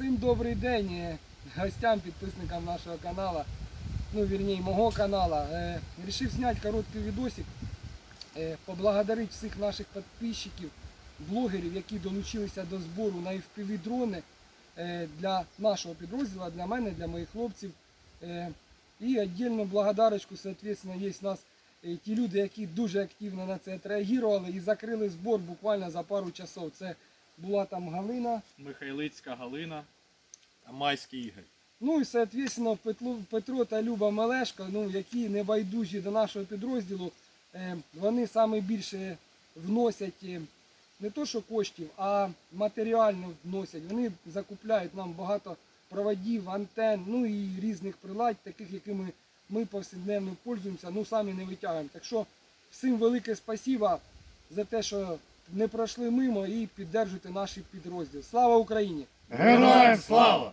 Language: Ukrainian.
Всім добрий день е, гостям, підписникам нашого каналу, ну вірніше мого каналу. Е, Рішив зняти короткий відосик, е, поблагодарити всіх наших підписчиків, блогерів, які долучилися до збору на FPV дрони для нашого підрозділу, для мене, для моїх хлопців. І віддільну благодарочку, соответственно, є в нас ті люди, які дуже активно на це відреагували і закрили збор буквально за пару часов. Це була там Галина. Михайлицька Галина Майський Ігор. Ну і Петло, Петро та Люба Мелешко, ну, які не байдужі до нашого підрозділу, е, вони саме більше вносять е, не то що коштів, а матеріально вносять. Вони закупляють нам багато проводів, антен, ну і різних прилад, таких, якими ми повсякденно пользуємося, ну самі не витягуємо. Так що всім велике спасибо за те, що не пройшли мимо і піддержуйте наш підрозділ. Слава Україні! Героям слава!